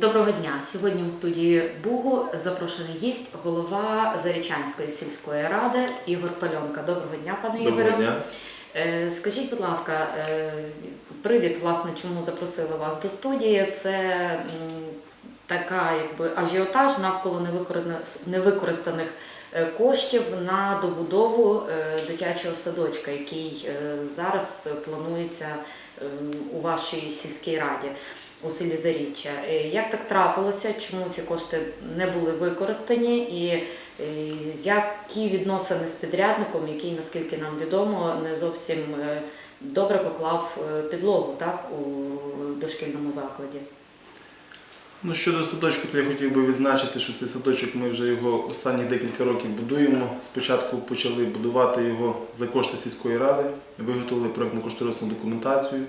Доброго дня. Сьогодні у студії Бугу запрошений гість голова Зарічанської сільської ради Ігор Пальонка. Доброго дня, пане Доброго дня. Е, Скажіть, будь ласка, е, привід, власне, чому запросили вас до студії? Це така якби ажіотаж навколо невикористаних е, коштів на добудову дитячого садочка, який зараз планується е, у вашій сільській раді у селі Заріччя. Е, Як так трапилося? Чому ці кошти не були використані? І е, які відносини з підрядником, який, наскільки нам відомо, не зовсім е, добре поклав підлогу так, у дошкільному закладі? Ну, щодо садочку, то я хотів би відзначити, що цей садочок ми вже його останні декілька років будуємо. Спочатку почали будувати його за кошти сільської ради, виготовили проєктно-кошторисну документацію,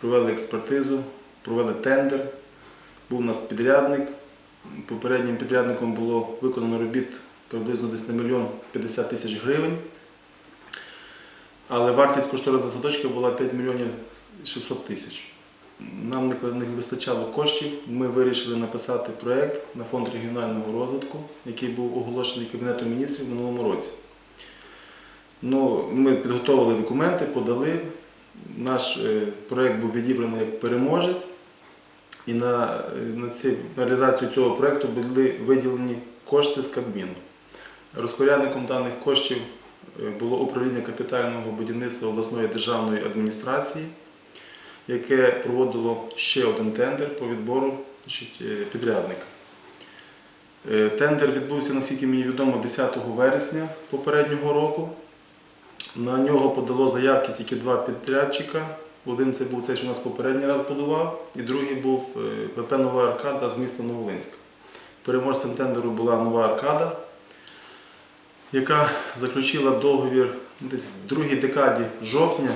провели експертизу, провели тендер. Був у нас підрядник. Попереднім підрядником було виконано робіт приблизно десь на мільйон 50 тисяч гривень. Але вартість кошторису садочка була 5 мільйонів 600 тисяч. Нам не вистачало коштів. Ми вирішили написати проєкт на фонд регіонального розвитку, який був оголошений Кабінетом міністрів минулому році. Ну, ми підготовили документи, подали. Наш е, проєкт був відібраний як переможець. І на, е, на, ці, на реалізацію цього проєкту були виділені кошти з Кабміну. Розпорядником даних коштів е, було управління капітального будівництва обласної державної адміністрації яке проводило ще один тендер по відбору значить, підрядника. Тендер відбувся, наскільки мені відомо, 10 вересня попереднього року. На нього подало заявки тільки два підрядчика. Один це був цей, що нас попередній раз будував, і другий був е, ВП Нова Аркада з міста Новолинська. Переможцем тендеру була Нова Аркада, яка заключила договір десь в другій декаді жовтня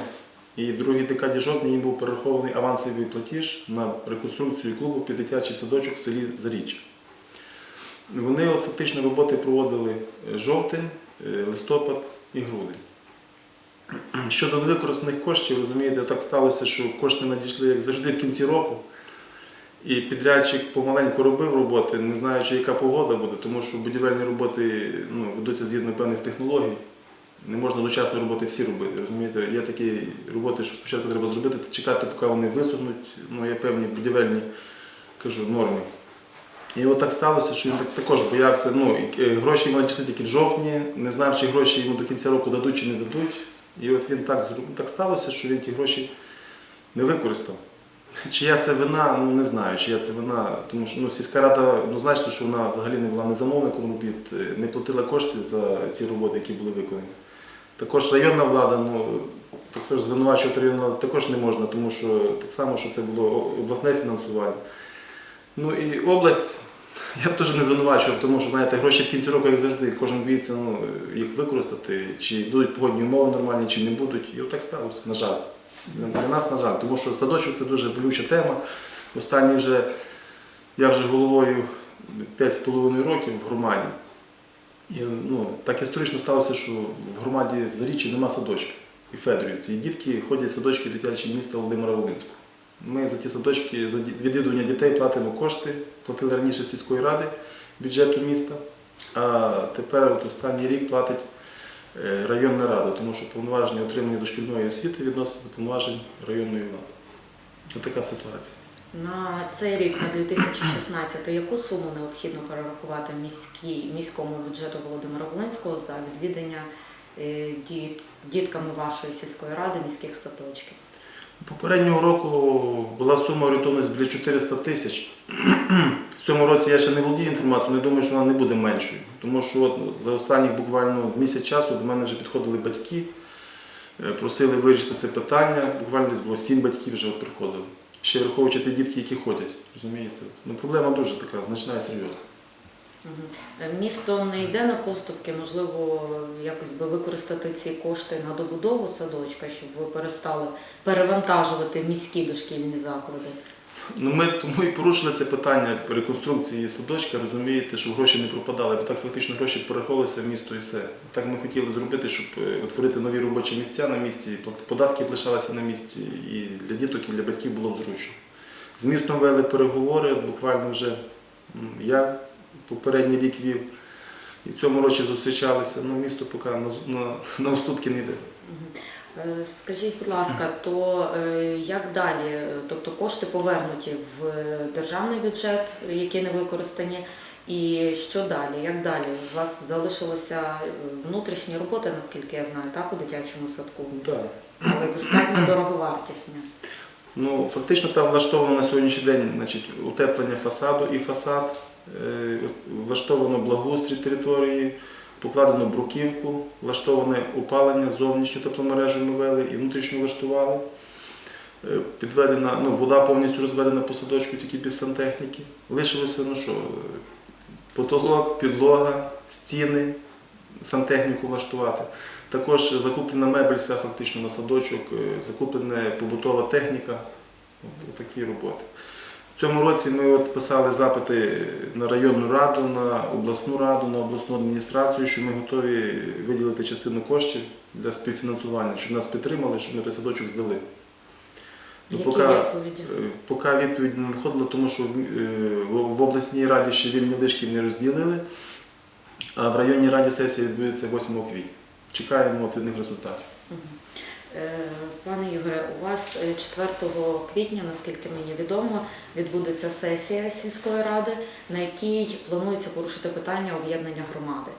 і в другій декаді жовтня їм був перерахований авансовий платіж на реконструкцію клубу під дитячий садочок в селі Заріччя. Вони от фактично роботи проводили е, жовтень, е, листопад і грудень. Щодо невикористаних коштів, розумієте, так сталося, що кошти надійшли, як завжди, в кінці року. І підрядчик помаленьку робив роботи, не знаючи, яка погода буде, тому що будівельні роботи ну, ведуться згідно певних технологій. Не можна одночасно роботи всі робити. Розумієте, є такі роботи, що спочатку треба зробити, чекати, поки вони висохнуть. Ну, є певні будівельні кажу, норми. І от так сталося, що він так, також боявся. Ну, е, гроші йому надійшли тільки в жовтні, не знав, чи гроші йому до кінця року дадуть чи не дадуть. І от він так так сталося, що він ті гроші не використав. Чия це вина, ну не знаю, чия це вина, тому що ну, сільська рада однозначно, що вона взагалі не була не замовником робіт, е, не платила кошти за ці роботи, які були виконані. Також районна влада, ну також звинувачувати районну також не можна, тому що так само, що це було обласне фінансування. Ну і область, я б теж не звинувачував, тому що знаєте, гроші в кінці року, як завжди, кожен боїться ну, їх використати, чи будуть погодні умови нормальні, чи не будуть. І отак сталося, на жаль. Для для нас, на жаль, тому що садочок це дуже болюча тема. Останні вже я вже головою 5,5 років в громаді. І, ну, так історично сталося, що в громаді в Заріччі нема садочка і Федорівці. І дітки ходять в садочки дитячі міста Володимира Волинського. Ми за ті садочки, за відвідування дітей платимо кошти, платили раніше сільської ради бюджету міста, а тепер от останній рік платить е, районна рада, тому що повноваження отримання дошкільної освіти відноситься до повноважень районної влади. Ось така ситуація. На цей рік, на 2016, яку суму необхідно перерахувати міській, міському бюджету Володимира Волинського за відвідання е, діт- дітками вашої сільської ради міських садочків? Попереднього року була сума орієнтовна біля 400 тисяч. В цьому році я ще не володію інформацією, але думаю, що вона не буде меншою. Тому що от за останніх буквально місяць часу до мене вже підходили батьки, е, просили вирішити це питання. Буквально десь було сім батьків вже приходили. Ще враховуючи ті дітки, які ходять. Розумієте? Ну, проблема дуже така значна і серйозна. Е, Місто не йде на поступки, можливо, якось би використати ці кошти на добудову садочка, щоб ви перестали перевантажувати міські дошкільні заклади. Ну, ми тому і порушили це питання реконструкції садочка, розумієте, щоб гроші не пропадали, бо так фактично гроші перераховувалися в місто і все. Так ми хотіли зробити, щоб е, утворити нові робочі місця на місці, податки лишалися на місці, і для діток, і для батьків було б зручно. З містом вели переговори, буквально вже я попередній рік вів. І в цьому році зустрічалися. Ну, місто поки на, на, на уступки не йде. Е, Скажіть, будь ласка, то е, як далі? Тобто кошти повернуті в державний бюджет, які не використані, і що далі? Як далі? У вас залишилися е, внутрішні роботи, наскільки я знаю, так, у дитячому садку, Так. але достатньо дороговартісні. Ну, фактично там влаштовано на сьогоднішній день значить, утеплення фасаду і фасад, е, влаштовано благоустрій території, покладено бруківку, влаштоване опалення, зовнішню тепломережу ми вели і внутрішню влаштували. Е, Підведена, ну, вода повністю розведена по садочку, тільки без сантехніки. Лишилося, ну що, е, потолок, підлога, стіни, сантехніку влаштувати. Також закуплена мебель, вся фактично на садочок, е, закуплена побутова техніка. От, такі роботи. В цьому році ми от писали запити на районну раду, на обласну раду, на обласну адміністрацію, що ми готові виділити частину коштів для співфінансування, щоб нас підтримали, щоб ми той садочок здали. Ну, Які поки, відповіді? е, поки відповідь не надходила, тому що е, в обласній раді ще вільні лишки не розділили, а в районній раді сесія відбудеться 8 квітня. Чекаємо від них результатів. Е, Пане Ігоре, у вас е, 4 квітня, наскільки мені відомо, відбудеться сесія сільської ради, на якій планується порушити питання об'єднання громади.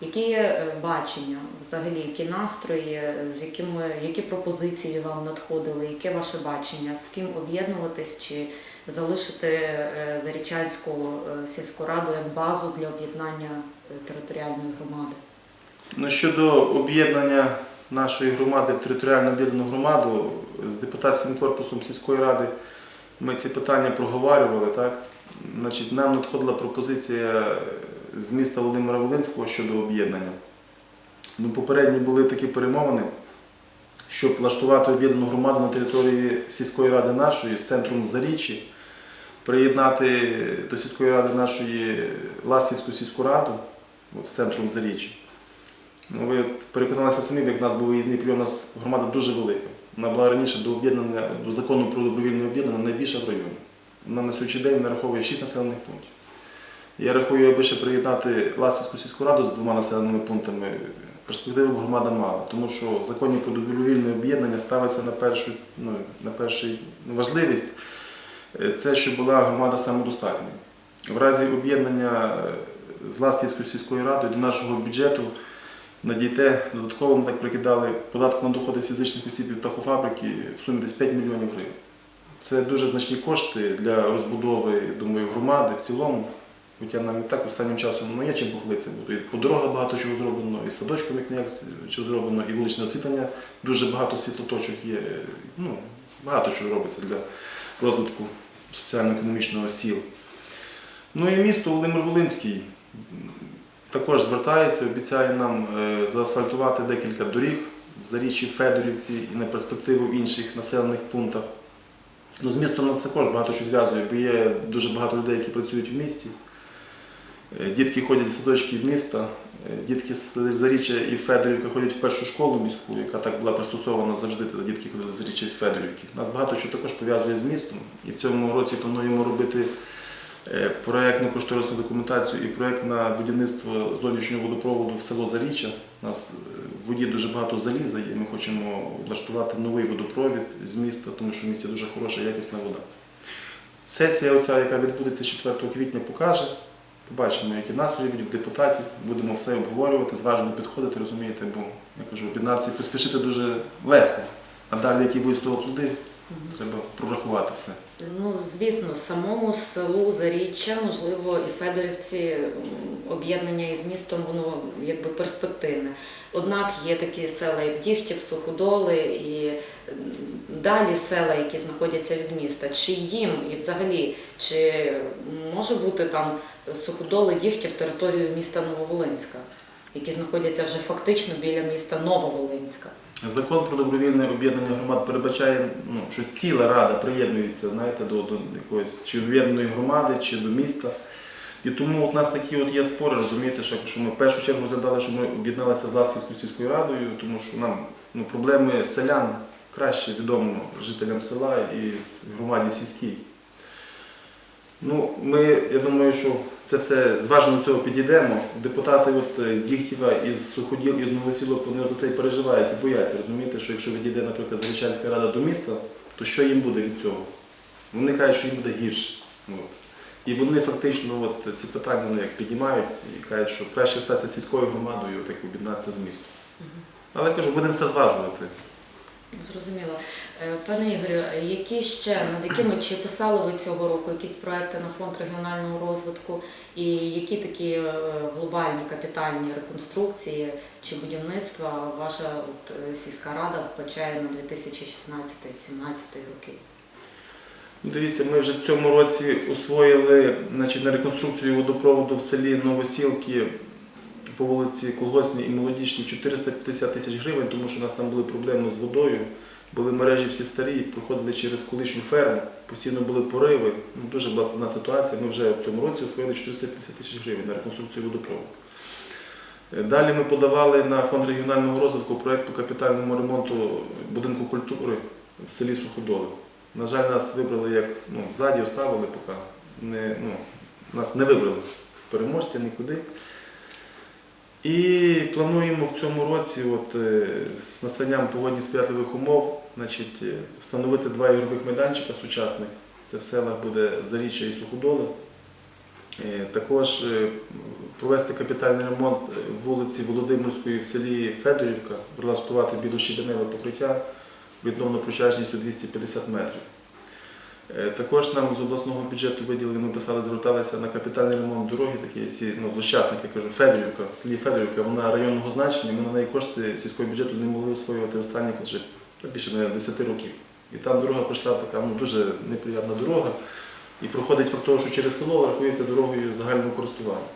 Які е, бачення, взагалі, які настрої, з якими які пропозиції вам надходили, яке ваше бачення, з ким об'єднуватись чи залишити е, Зарічанську е, сільську раду як базу для об'єднання е, територіальної громади? Ну, щодо об'єднання нашої громади в територіально об'єднану громаду з депутатським корпусом сільської ради ми ці питання проговорювали. Так? Значить, нам надходила пропозиція з міста Володимира Волинського щодо об'єднання. Ну, попередні були такі перемовини, щоб влаштувати об'єднану громаду на території сільської ради нашої з центром Заріччі, приєднати до сільської ради нашої Ластівську сільську раду от, з центром Заріччя. Ну, ви переконалися самі, як в нас був виїзний прийом, у нас громада дуже велика. Вона була раніше до об'єднання, до закону про добровільне об'єднання найбільша в районі. Вона на сьогоднішній день нараховує 6 населених пунктів. Я рахую, аби ще приєднати Ласівську сільську раду з двома населеними пунктами, перспективи б громада мала, тому що в законі про добровільне об'єднання ставиться на першу, ну, на перший ну, важливість е, це, щоб була громада самодостатньою. В разі об'єднання е, з Ласківською сільською радою до нашого бюджету надійте додатково ми так прикидали податку на доходи з фізичних осіб від птахофабрики в сумі десь 5 мільйонів гривень. Це дуже значні кошти для розбудови, думаю, громади в цілому. Хоча нам і так останнім часом ну, є чим похвалитися. Бо І по дорогах багато чого зроблено, і садочком як ніяк що зроблено, і вуличне освітлення. Дуже багато світлоточок є. Ну, багато чого робиться для розвитку соціально-економічного сіл. Ну і місто Володимир Волинський також звертається, обіцяє нам е, заасфальтувати декілька доріг в Заріччі, Федорівці і на перспективу в інших населених пунктах. Ну, з містом нас також багато що зв'язує, бо є дуже багато людей, які працюють в місті. Е, Дітки ходять в садочки міста, е, дітки з Заріччя і Федорівка ходять в першу школу міську, яка так була пристосована завжди, тоді дітки ходили з Заріччя з Федорівки. Нас багато що також пов'язує з містом. І в цьому році плануємо робити проєктну кошторисну документацію і проєкт на будівництво зовнішнього водопроводу в село Заріччя. У нас е, в воді дуже багато заліза є. Ми хочемо облаштувати новий водопровід з міста, тому що в місті дуже хороша якісна вода. Сесія, оця, яка відбудеться 4 квітня, покаже. Побачимо, які настрої будуть в депутатів, будемо все обговорювати, зважено підходити, розумієте, бо я кажу, об'єднатися і поспішити дуже легко. А далі, які будуть з того плоди, треба прорахувати все. Ну, звісно, самому селу Заріччя, можливо, і Федорівці об'єднання із містом, воно якби перспективне. Однак є такі села, як Дігтів, Суходоли і далі села, які знаходяться від міста. Чи їм і взагалі, чи може бути там Суходоли, Дігтів територією міста Нововолинська, які знаходяться вже фактично біля міста Нововолинська? Закон про добровільне об'єднання громад передбачає, ну, що ціла рада приєднується знаєте, до, до якоїсь чи об'єднаної громади, чи до міста. І тому у нас такі от є спори, розумієте, що, що ми в першу чергу задали, що ми об'єдналися з Ласківською сільською радою, тому що нам ну, проблеми селян краще відомо жителям села і громаді сільській. Ну, ми, я думаю, що це все зважено до цього підійдемо. Депутати от, е, з Дігтєва, із Суходіл, із Новосілок, вони за це і переживають і бояться, розумієте, що якщо відійде, наприклад, Зарічанська рада до міста, то що їм буде від цього? Вони кажуть, що їм буде гірше. От. І вони фактично от, ці питання ну, як піднімають і кажуть, що краще статися сільською громадою, так об'єднатися з містом. Але я кажу, будемо все зважувати. Зрозуміло. Е, Пане Ігорю, які ще над якими чи писали ви цього року якісь проекти на фонд регіонального розвитку, і які такі е, глобальні капітальні реконструкції чи будівництва ваша от, е, сільська рада вбачає на 2016-2017 роки? Ну, Дивіться, ми вже в цьому році освоїли значить, на реконструкцію водопроводу в селі Новосілки по вулиці Колгосній і Молодічній 450 тисяч гривень, тому що у нас там були проблеми з водою. Були мережі всі старі, проходили через колишню ферму, постійно були пориви. Ну, дуже була ситуація. Ми вже в цьому році освоїли 450 тисяч гривень на реконструкцію водопроводу. Е, Далі ми подавали на фонд регіонального розвитку проект по капітальному ремонту будинку культури в селі Суходоли. На жаль, нас вибрали як ну, ззаді оставили поки. Не, ну, нас не вибрали в переможці нікуди. І плануємо в цьому році, от, е, з настанням погодні сприятливих умов, значить, е, встановити два ігрових майданчика сучасних. Це в селах буде Заріччя і Суходоли. Е, Також провести капітальний ремонт вулиці Володимирської в селі Федорівка, прилаштувати білощебеневе покриття відновно прочажністю 250 метрів. Е, Також нам з обласного бюджету виділили, ми писали, зверталися на капітальний ремонт дороги, такі ну, злощасних, я кажу, Федорівка, в селі Федорівка, вона районного значення, ми на неї кошти сільського бюджету не могли освоювати останніх вже більше навіть, 10 років. І там дорога пройшла така ну, дуже неприємна дорога. І проходить факт того, що через село рахується дорогою загального користування.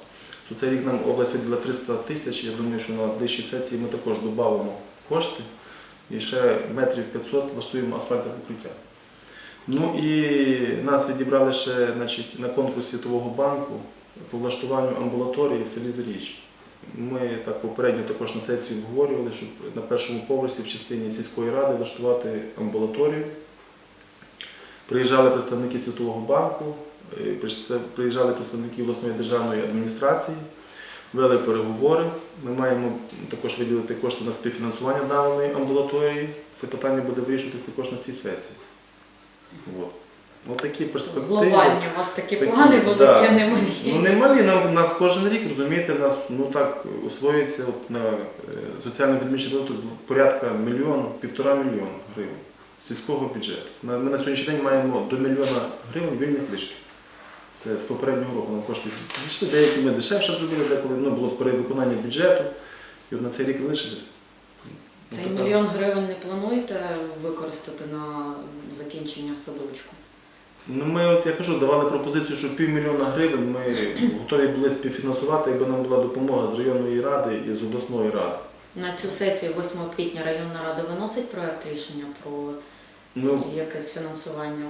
То цей рік нам область виділа 300 тисяч, я думаю, що на ближчій сесії ми також додамо кошти і ще метрів 500 влаштуємо асфальтне покриття. Ну і нас відібрали ще значить, на конкурс Світового банку по влаштуванню амбулаторії в селі Заріч. Ми так попередньо також на сесії обговорювали, щоб на першому поверсі в частині сільської ради влаштувати амбулаторію. Приїжджали представники Світового банку, е, приїжджали представники обласної державної адміністрації, вели переговори. Ми маємо також виділити кошти на співфінансування даної амбулаторії. Це питання буде вирішуватись також на цій сесії. От. От такі перспективи. Глобальні у вас такі Такі, плани будуть, да. я не малі. Ну не малі, нам нас кожен рік, розумієте, нас ну так освоюється от, на е, соціально відмічений розвиток порядка мільйон, півтора мільйона гривень сільського бюджету. Ми на сьогоднішній день маємо до мільйона гривень вільних лишків. Це з попереднього року нам кошти пішли, деякі ми дешевше зробили, деколи ну, було перевиконання бюджету, і от на цей рік лишилися. Цей мільйон гривень не плануєте використати на закінчення садочку? Ну, ми, от я кажу, давали пропозицію, що півмільйона гривень ми готові були співфінансувати, якби нам була допомога з районної ради і з обласної ради. На цю сесію 8 квітня районна рада виносить проект рішення про Ну, якесь фінансування.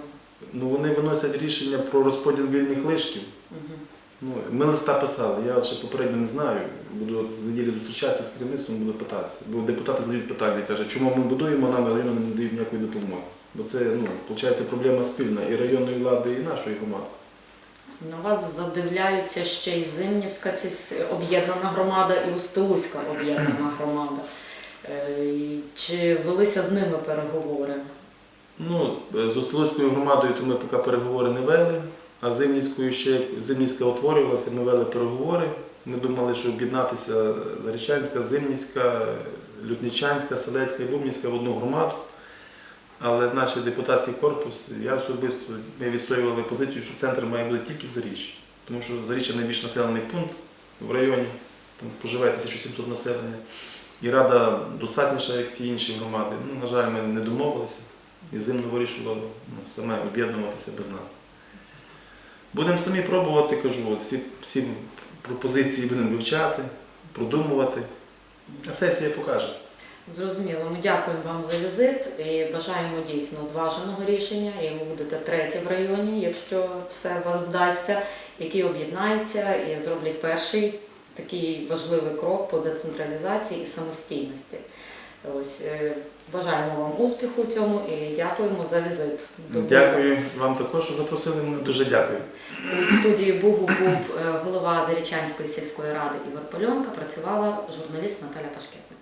ну вони виносять рішення про розподіл вільних лишків. Мгм. Ну, ми листа писали, я ще попередньо не знаю. Буду з неділі зустрічатися з керівництвом, буду питатися. Бо депутати задають питання, кажуть, чому ми будуємо, нам району не дають ніякої допомоги. Бо це ну, виходить проблема спільна і районної влади, і нашої громади. На вас задивляються ще й Зимнівська об'єднана громада і Устилузька об'єднана громада. Е, Чи велися з ними переговори? Ну, з Остолоцькою громадою то ми поки переговори не вели, а Зимнівською ще Зимнівська утворювалася, ми вели переговори. Ми думали, що об'єднатися Зарічанська, Зимнівська, Лютничанська, Селецька і Бубнівська в одну громаду. Але наш депутатський корпус, я особисто, ми відстоювали позицію, що центр має бути тільки в Заріччі. Тому що Заріччя найбільш населений пункт в районі, там проживає 1700 населення. І рада достатніша, як ці інші громади. Ну, на жаль, ми не домовилися. І зимно вирішило ну, саме об'єднуватися без нас. Будемо самі пробувати, кажу, всі, всі пропозиції будемо вивчати, продумувати. А сесія покаже. Зрозуміло, ми дякуємо вам за візит і бажаємо дійсно зваженого рішення. І ви будете треті в районі, якщо все вас вдасться, які об'єднаються і зроблять перший такий важливий крок по децентралізації і самостійності. Ось е, бажаємо вам успіху в цьому і дякуємо за візит. Дякую вам також, що запросили мене. Дуже дякую. У студії Бугу був е, голова Зарічанської сільської ради Ігор Польонка, працювала журналіст Наталя Пашкетник.